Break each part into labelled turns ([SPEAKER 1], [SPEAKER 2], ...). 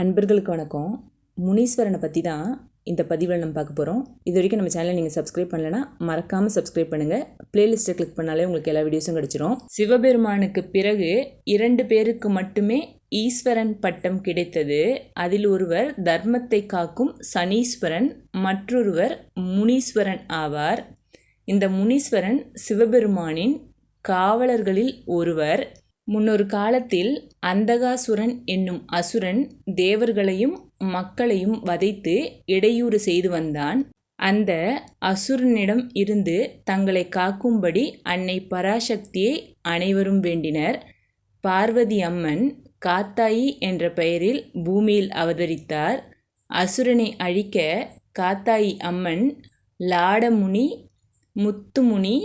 [SPEAKER 1] அன்பர்களுக்கு வணக்கம். முனீஸ்வரனை பற்றி தான் இந்த பதிவில் நம்ம பார்க்க போகிறோம் இது வரைக்கும் நம்ம சேனலை நீங்கள் சப்ஸ்கிரைப் பண்ணலைன்னா மறக்காமல் சப்ஸ்கிரைப் பண்ணுங்கள் பிளேலிஸ்ட்டை கிளிக் பண்ணாலே உங்களுக்கு எல்லா வீடியோஸும் கிடச்சிரும். சிவபெருமானுக்கு பிறகு இரண்டு பேருக்கு மட்டுமே ஈஸ்வரன் பட்டம் கிடைத்தது. அதில் ஒருவர் தர்மத்தை காக்கும் சனீஸ்வரன் மற்றொருவர் முனீஸ்வரன் ஆவார். இந்த முனீஸ்வரன் சிவபெருமானின் காவலர்களில் ஒருவர். முன்னொரு காலத்தில் அந்தகாசுரன் என்னும் அசுரன் தேவர்களையும் மக்களையும் வதைத்து இடையூறு செய்து வந்தான். அந்த அசுரனிடம் இருந்து தங்களை காக்கும்படி அன்னை பராசக்தியை அனைவரும் வேண்டினர். பார்வதி அம்மன் காத்தாயி என்ற பெயரில் பூமியில் அவதரித்தார். அசுரனை அழிக்க காத்தாயி அம்மன் லாடமுனி முத்துமுனி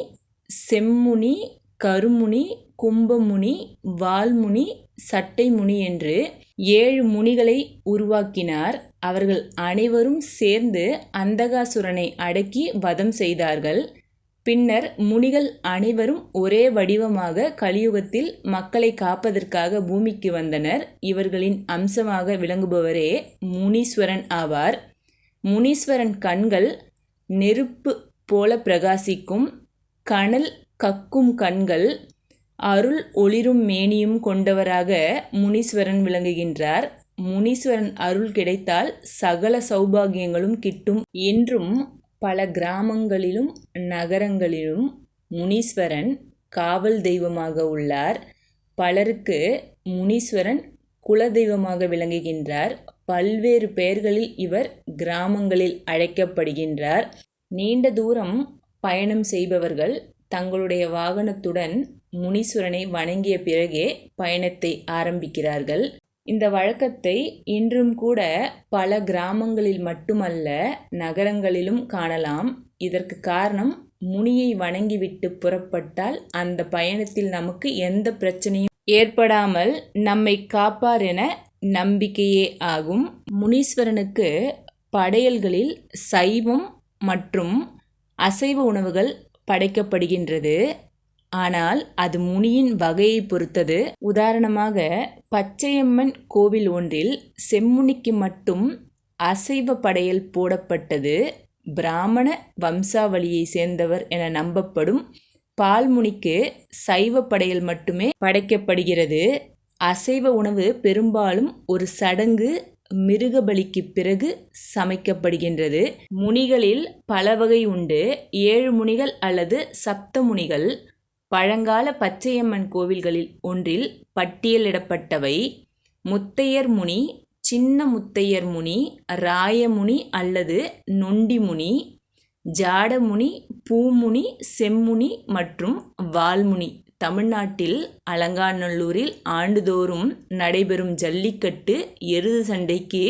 [SPEAKER 1] செம்முனி கருமுனி கும்பமுனி வால்முனி சட்டைமுனி என்று ஏழு முனிகளை உருவாக்கினார். அவர்கள் அனைவரும் சேர்ந்து அந்தகாசுரனை அடக்கி வதம் செய்தார்கள். பின்னர் முனிகள் அனைவரும் ஒரே வடிவமாக கலியுகத்தில் மக்களை காப்பதற்காக பூமிக்கு வந்தனர். இவர்களின் அம்சமாக விளங்குபவரே முனீஸ்வரன் ஆவார். முனீஸ்வரன் கண்கள் நெருப்பு போல பிரகாசிக்கும். கனல் கக்கும் கண்கள் அருள் ஒளிரும் மேனியும் கொண்டவராக முனீஸ்வரன் விளங்குகின்றார். முனீஸ்வரன் அருள் கிடைத்தால் சகல சௌபாகியங்களும் கிட்டும் என்றும் பல கிராமங்களிலும் நகரங்களிலும் முனீஸ்வரன் காவல் தெய்வமாக உள்ளார். பலருக்கு முனீஸ்வரன் குலதெய்வமாக விளங்குகின்றார். பல்வேறு பெயர்களில் இவர் கிராமங்களில் அழைக்கப்படுகின்றார். நீண்ட தூரம் பயணம் செய்பவர்கள் தங்களுடைய வாகனத்துடன் முனீஸ்வரனை வணங்கிய பிறகே பயணத்தை ஆரம்பிக்கிறார்கள். இந்த வழக்கத்தை இன்றும் கூட பல கிராமங்களில் மட்டுமல்ல நகரங்களிலும் காணலாம். இதற்கு காரணம் முனியை வணங்கிவிட்டு புறப்பட்டால் அந்த பயணத்தில் நமக்கு எந்த பிரச்சனையும் ஏற்படாமல் நம்மை காப்பார் என நம்பிக்கையே ஆகும். முனீஸ்வரனுக்கு படையல்களில் சைவம் மற்றும் அசைவ உணவுகள் படைக்கப்படுகின்றது. ஆனால் அது முனியின் வகையை பொறுத்தது. உதாரணமாக பச்சையம்மன் கோவில் ஒன்றில் செம்முனிக்கு மட்டும் அசைவ படையல் போடப்பட்டது. பிராமண வம்சாவளியை சேர்ந்தவர் என நம்பப்படும் பால்முனிக்கு சைவ படையல் மட்டுமே படைக்கப்படுகிறது. அசைவ உணவு பெரும்பாலும் ஒரு சடங்கு மிருகபலிக்கு பிறகு சமைக்கப்படுகின்றது. முனிகளில் பல வகை உண்டு. ஏழு முனிகள் அல்லது சப்த முனிகள். பழங்கால பச்சையம்மன் கோவில்களில் ஒன்றில் பட்டியலிடப்பட்டவை முத்தையர் முனி சின்ன முத்தையர் முனி ராயமுனி அல்லது நொண்டிமுனி ஜாடமுனி பூமுனி செம்முனி மற்றும் வால்முனி தமிழ்நாட்டில் அலங்காநல்லூரில் ஆண்டுதோறும் நடைபெறும் ஜல்லிக்கட்டு எருது சண்டைக்கு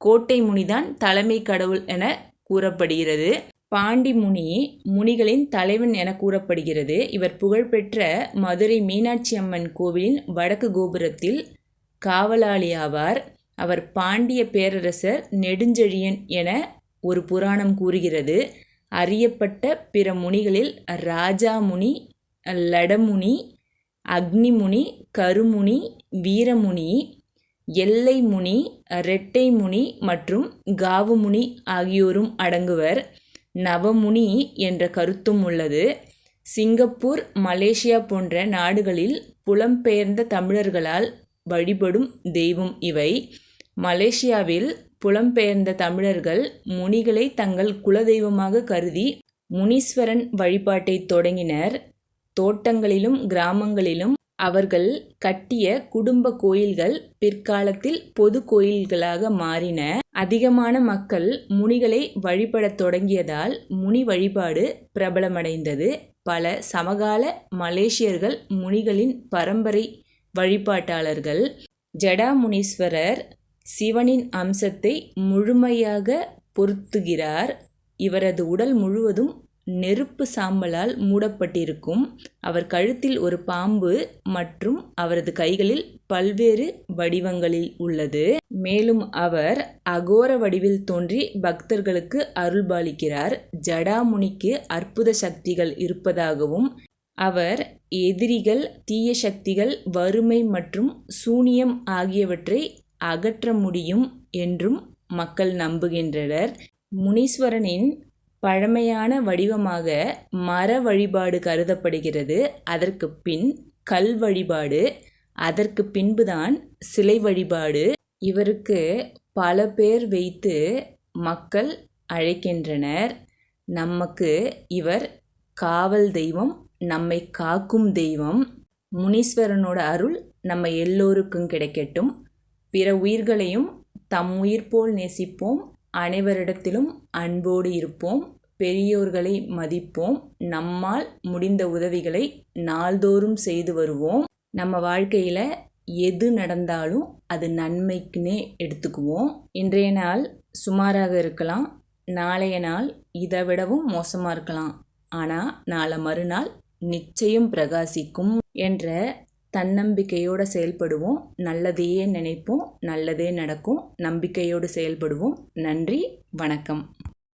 [SPEAKER 1] கோட்டை முனிதான் தலைமை கடவுள் என கூறப்படுகிறது. பாண்டி முனி முனிகளின் தலைவன் என கூறப்படுகிறது. இவர் புகழ்பெற்ற மதுரை மீனாட்சி அம்மன் கோவிலின் வடக்கு கோபுரத்தில் காவலாளி ஆவார். அவர் பாண்டிய பேரரசர் நெடுஞ்செழியன் என ஒரு புராணம் கூறுகிறது. அறியப்பட்ட பிற முனிகளில் ராஜாமுனி லடமுனி அக்னிமுனி கருமுனி வீரமுனி எல்லை முனி ரெட்டை முனி மற்றும் காவுமுனி ஆகியோரும் அடங்குவர். நவமுனி என்ற கருத்தும் உள்ளது. சிங்கப்பூர் மலேசியா போன்ற நாடுகளில் புலம்பெயர்ந்த தமிழர்களால் வழிபடும் தெய்வம் இவை. மலேசியாவில் புலம்பெயர்ந்த தமிழர்கள் முனிகளை தங்கள் குலதெய்வமாக கருதி முனீஸ்வரன் வழிபாட்டை தொடங்கினர். தோட்டங்களிலும் கிராமங்களிலும் அவர்கள் கட்டிய குடும்ப கோயில்கள் பிற்காலத்தில் பொது கோயில்களாக மாறின. அதிகமான மக்கள் முனிகளை வழிபடத் தொடங்கியதால் முனி வழிபாடு பிரபலமடைந்தது. பல சமகால மலேசியர்கள் முனிகளின் பரம்பரை வழிபாட்டாளர்கள். ஜடாமுனீஸ்வரர் சிவனின் அம்சத்தை முழுமையாக பொருத்துகிறார். இவரது உடல் முழுவதும் நெருப்பு சாம்பலால் மூடப்பட்டிருக்கும். அவர் கழுத்தில் ஒரு பாம்பு மற்றும் அவரது கைகளில் பல்வேறு வடிவங்களில் உள்ளது. மேலும் அவர் அகோர வடிவில் தோன்றி பக்தர்களுக்கு அருள்பாலிக்கிறார். ஜடாமுனிக்கு அற்புத சக்திகள் இருப்பதாகவும் அவர் எதிரிகள் தீய சக்திகள் வறுமை மற்றும் சூனியம் ஆகியவற்றை அகற்ற முடியும் என்றும் மக்கள் நம்புகின்றனர். முனீஸ்வரனின் பழமையான வடிவமாக மர வழிபாடு கருதப்படுகிறது. அதற்கு பின் கல் வழிபாடு அதற்கு பின்புதான் சிலை வழிபாடு. இவருக்கு பல பேர் வைத்து மக்கள் அழைக்கின்றனர். நமக்கு இவர் காவல் தெய்வம் நம்மை காக்கும் தெய்வம். முனீஸ்வரனோட அருள் நம்ம எல்லோருக்கும் கிடைக்கட்டும். பிற உயிர்களையும் தம் உயிர் போல் நேசிப்போம். அனைவரிடத்திலும் அன்போடு இருப்போம். பெரியோர்களை மதிப்போம். நம்மால் முடிந்த உதவிகளை நாள்தோறும் செய்து வருவோம். நம்ம வாழ்க்கையில் எது நடந்தாலும் அது நன்மைக்குன்னே எடுத்துக்குவோம். இன்றைய நாள் சுமாராக இருக்கலாம். நாளைய நாள் இதை விடவும் மோசமாக இருக்கலாம். ஆனால் நாளை மறுநாள் நிச்சயம் பிரகாசிக்கும் என்ற தன்னம்பிக்கையோடு செயல்படுவோம். நல்லதையே நினைப்போம். நல்லதே நடக்கும். நம்பிக்கையோடு செயல்படுவோம். நன்றி. வணக்கம்.